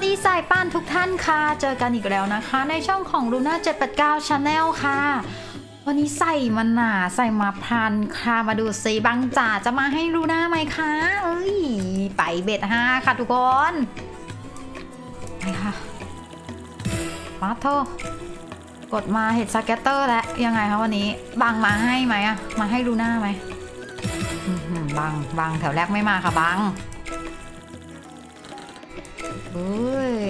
วัสดีสายป้านทุกท่านค่ะ เจอกันอีกแล้วนะคะ ในช่องของ Luna 789 Channel ค่ะ วันนี้ใส่มันหนาใส่มาพันค่ะ มาดูซิบังจ่าจะมาให้ลูน่าไหมคะเอ้ยไปเบ็ดห้าค่ะทุกคนไปค่ะ มาโทกดมาเห็ดสแกตเตอร์แล้วยังไงคะวันนี้บังมาให้ไหมอะมาให้ลูน่าไหมบังบังแถวแรกไม่มาค่ะบัง เฮ้ย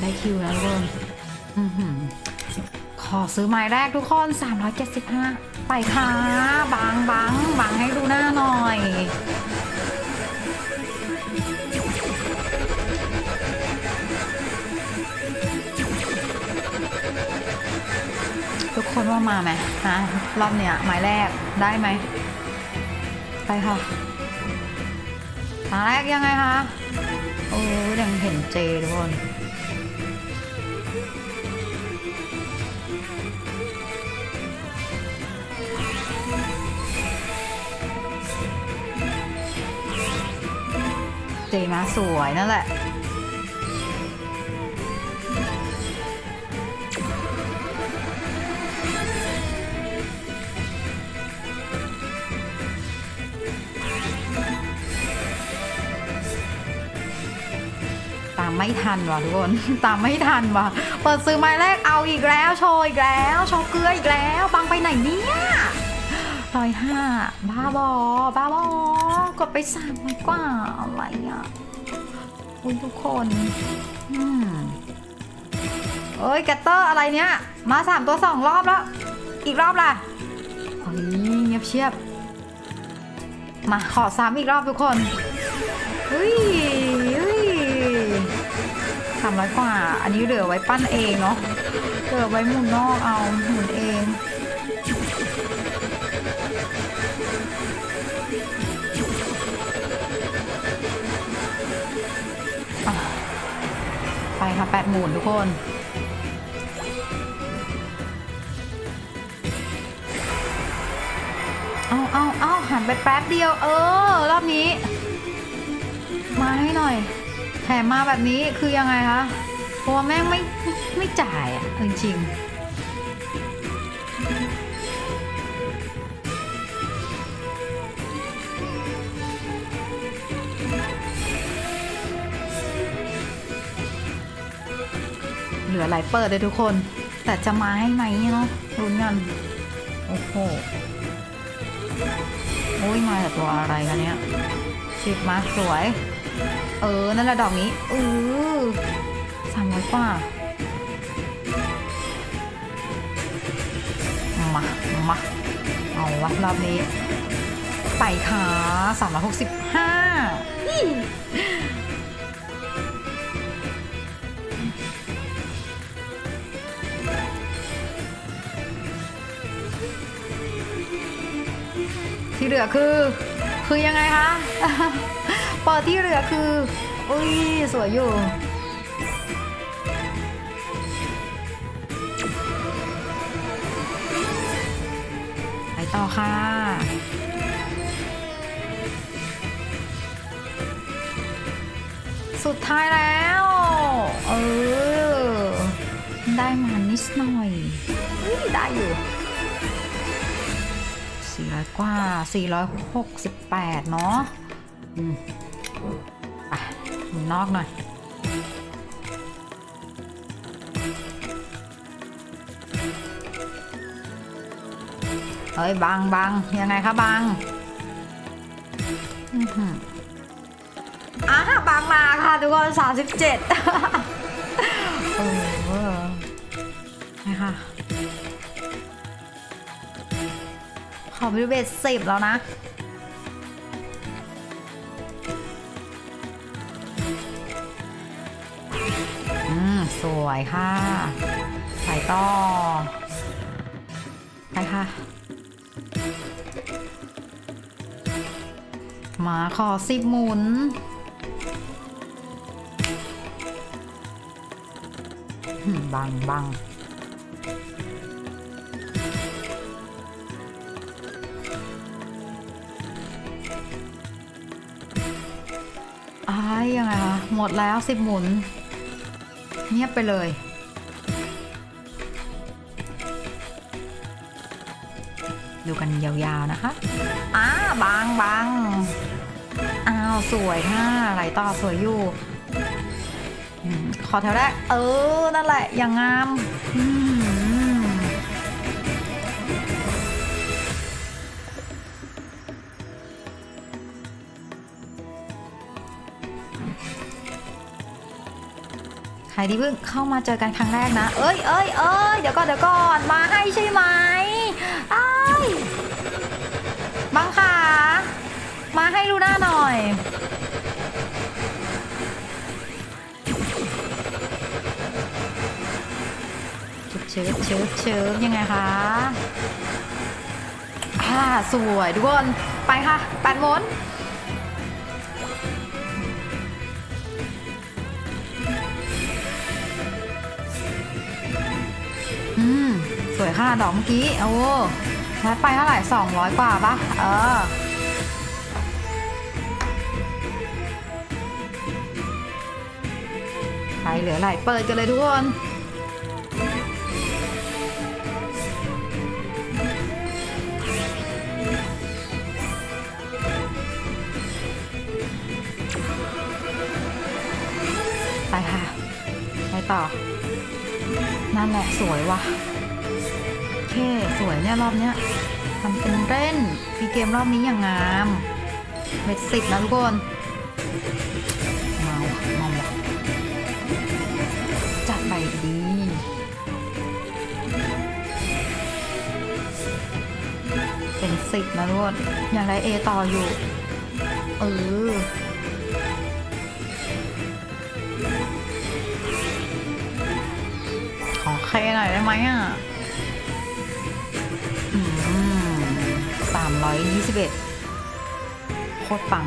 ได้คิวแล้วทุกคนขอซื้อไม้แรกทุกคน 375 ไปค่ะ บางบางบางให้ดูหน้าหน่อยทุกคนว่ามาไหมฮะรอบเนี้ยไม้แรกได้ไหม ไปค่ะทาแรกยังไงคะโอ้ยยังเห็นเจทุกคนเจมาสวยนั่นแหละ ไม่ทันว่ะทุกคน ตามไม่ทันว่ะ เปิดซื้อไม้แรกเอาอีกแล้ว โชว์อีกแล้ว โชว์เกลืออีกแล้วบังไปไหนเนี่ยร้อยห้าบ้าบอบ้าบอกดไปสามร้อยกว่าอะไรอะอุ้ยทุกคนอืมเอ้ยแกตเตอร์อะไรเนี้ยมาสามตัวสองรอบแล้ว อีกรอบล่ะเฮ้ยเงียบเชียบ มาขอซ้ำอีกรอบทุกคนเฮ้ย ร้อยกว่า อันนี้เหลือไว้ปั้นเองเนาะเหลือไว้หมุนนอกเอาหมุนเองไปค่ะแปดหมุนทุกคนเอาเอาเอาหันไปแป๊บเดียว เออ รอบนี้ แถมมาแบบนี้คือยังไงคะเพราะว่าแม่งไม่ไม่จ่ายอะจริงเหลือหลายเปิดเลยทุกคน แต่จะมาให้ไหมเนาะรุ้นกันโอ้โหโอ้ยมาจากตัวอะไรคะเนี่ยชิบมาสวย เออ นั่นแหละดอกนี้เออสามร้อยกว่ามามาเอาวะรอบนี้ ไปค่ะสามร้อยหกสิบห้าที่เหลือคือ คือยังไงคะ ปิดที่เหลือคือ อุ้ย สวยอยู่ ไปต่อค่ะ สุดท้ายแล้ว เออ ได้มานิดหน่อยอุ๊ยได้อยู่400กว่า 468 เนาะอืม ไปมุนนอกหน่อย เฮ้ยบังบังยังไงคะบังอะบังมาค่ะทุกคนสามสิบเจ็ดโอ้โหนะคะขอไปดูเบสสิบแล้วนะ สวยค่ะไปต่อไปค่ะ มาขอสิบหมุน บังบังอ้ายยังไงคะ หมดแล้วสิบหมุน เงียบไปเลย ดูกันยาวๆนะคะอ้าบางบางอ้าว สวยค่ะไหลต่อสวยอยู่อขอแถวแรกเออ นั่นแหละ อย่างงาม อืม ใครที่เพิ่งเข้ามาเจอกันครั้งแรกนะ เอ้ยเอ้ยเอ้ยเดี๋ยวก่อนเดี๋ยวก่อนมาให้ใช่ไหมไอ้บังขามาให้ลูน่าหน่อยเชิบเชิบเชิบยังไงคะอ่าสวยทุกคนไปค่ะแปดหมุนอื วยค่ะดอกเมื่อกี้ โอ้แล้ไปเท่าไหร่200กว่าปะเออไปเหลือไหลเปิดกันเลยทุกคนไปค่ะ ไปต่อ นั่นแหละสวยว่ะ เคสวยเนี่ยรอบเนี้ยทำเป็นเล่นฟีเกมรอบนี้อย่างงามเม็ดสิบนะทุกคนเมาวะเมาวะจัดไปดีเป็นสิบนะทุกคนอยากได้เอต่ออยู่เออขอเคหน่อยได้ไหมอะ 321 โคตรปัง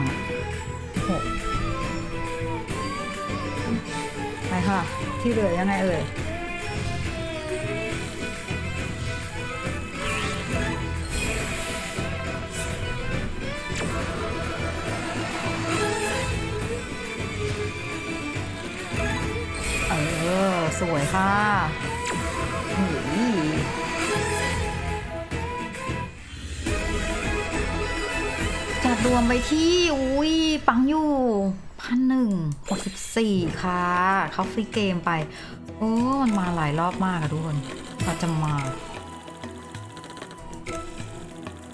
หกไปค่ะ ที่เหลือยังไงเอ่ยเออ สวยค่ะหือ ดรวมไปที่อุ้ยปังอยู่พันหนึ่งหกสิบสี่ค่ะเขาฟรีเกมไป โอ้มันมาหลายรอบมากอะทุกคนก็จะมา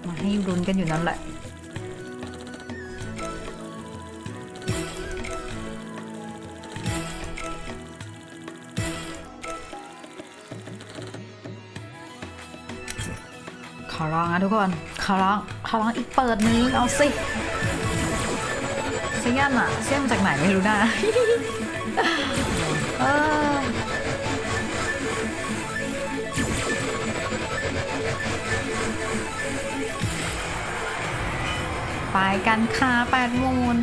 มาให้รุนกันอยู่นั่นแหละ ขอร้องนะทุกคน ขอร้อง ขอร้องอีกเปิดนึงเอาสิเสี้ยนอะเสี้ยนมาจากไหนไม่รู้นะเออไปกันค่ะแปดหมุน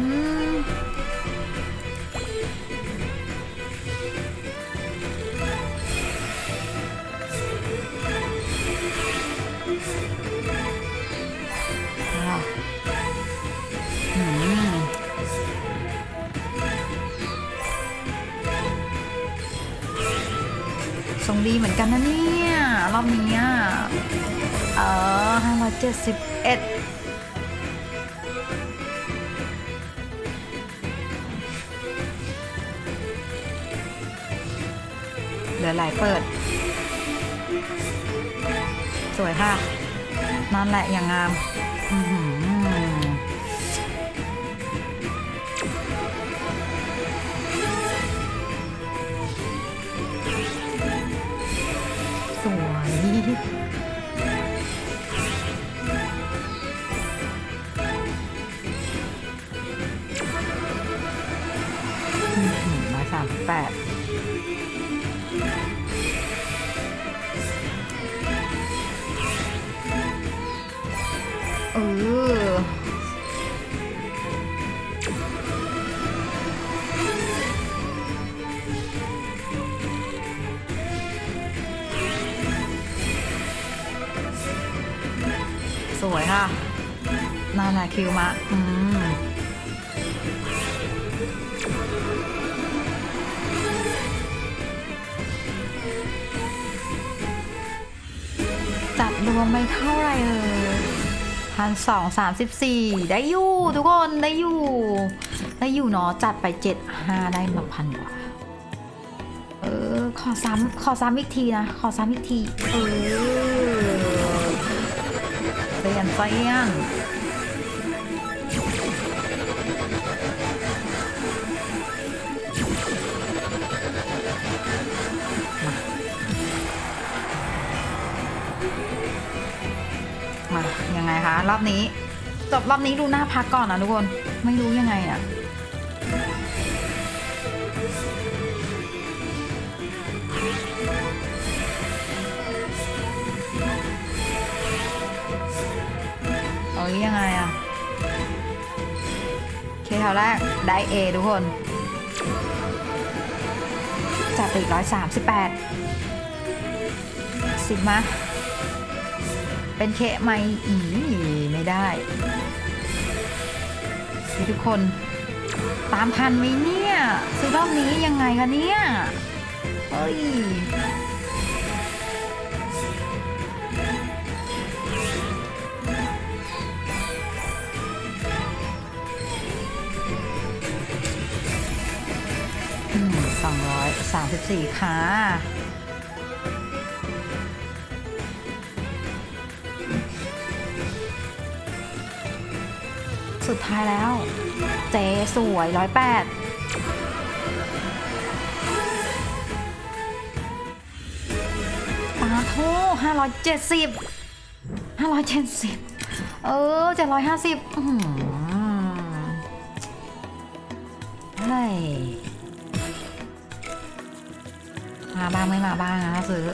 71เหลือหลายเปิด สวยค่ะ นั่นแหละอย่างงาม อืม 8เออสวยค่ะนานาคิวมาอืม จัดรวมไปเท่าไรเออพันสองสามสิบสี่ได้อยู่ทุกคนได้อยู่ ได้อยู่เนาะจัดไปเจ็ดห้าได้มาพันกว่าเออขอซ้ำขอซ้ำอีกทีนะ ขอซ้ำอีกที เออเซียนเซียน ไงคะ รอบนี้ จบรอบนี้ดูหน้าพักก่อนนะทุกคน ไม่รู้ยังไงอะเอ้ยยังไงอะโอเคแถวแรกได้ A ทุกคน จับไปอีกร้อยสามสิบแปดสิบมา เป็นเคไหมอีไม่ได้ทุกคนตามทันไหมเนี่ยซื้อรอบนี้ยังไงคะเนี่ยเฮ้ยสองร้อยสามสิบสี่ค่ะ สุดท้ายแล้ว เจสวยร้อยแปดปาโทห้าร้อยเจ็ดสิบห้าร้อยเจ็ดสิบเออเจ็ดร้อยห้าสิบเฮ้ยมาบ้างไม่มาบ้างนะซื้อ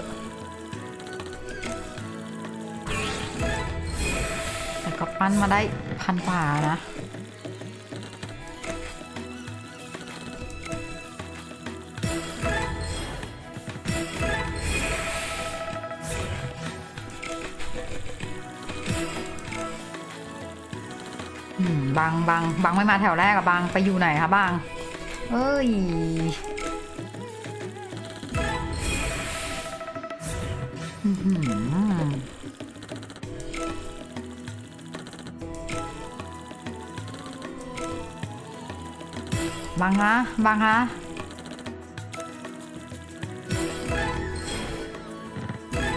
ก็ปั้นมาได้พันกว่านะบางบางบางไม่มาแถวแรกอะบางไปอยู่ไหนคะบาง เอ้ย บางคะบางคะ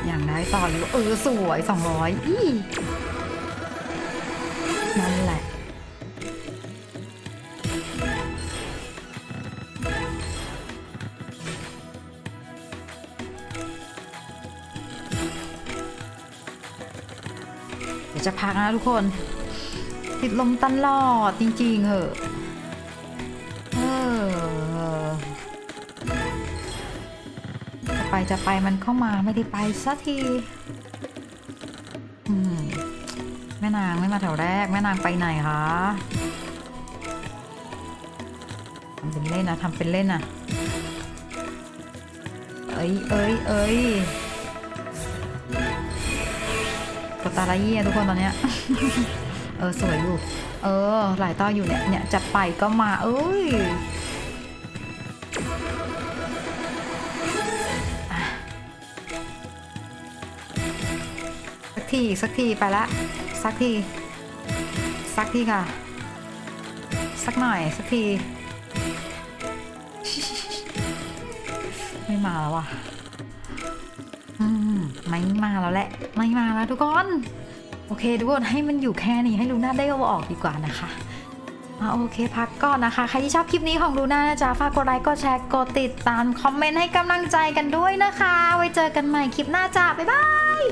อย่างได้ต่ออยู่เออสวยสองร้อยอีนั่นแหละเดี๋ยวจะพักนะทุกคน ติดลมตลอดจริงๆเหอะ จะไปจะไปมันเข้ามาไม่ได้ไปสักทีแม่นางไม่มาแถวแรก แม่นางไปไหนคะทำเป็นเล่นนะทำเป็นเล่นนะเอ้ยเอ้ยเอ้ยกดตาละยี่ทุกคนตอนเนี้ย เออ สวยอยู่ เออ หลายต่ออยู่เนี่ย เนี่ย จะไปก็มา เอ้ย สักทีสักทีไปละ สักที สักทีค่ะ สักหน่อยสักที ไม่มาแล้วว่ะอืมไม่มาแล้วแหละ ไม่มาแล้วทุกคน โอเคทุกคนให้มันอยู่แค่นี้ให้ลูน่าได้เอาออกดีกว่านะคะอ่าโอเคพักก่อนนะคะ ใครที่ชอบคลิปนี้ของลูน่านะจ๊ะฝากกดไลค์กดแชร์กดติดตาม คอมเมนต์ให้กำลังใจกันด้วยนะคะ ไว้เจอกันใหม่คลิปหน้าจ้าบ๊ายบาย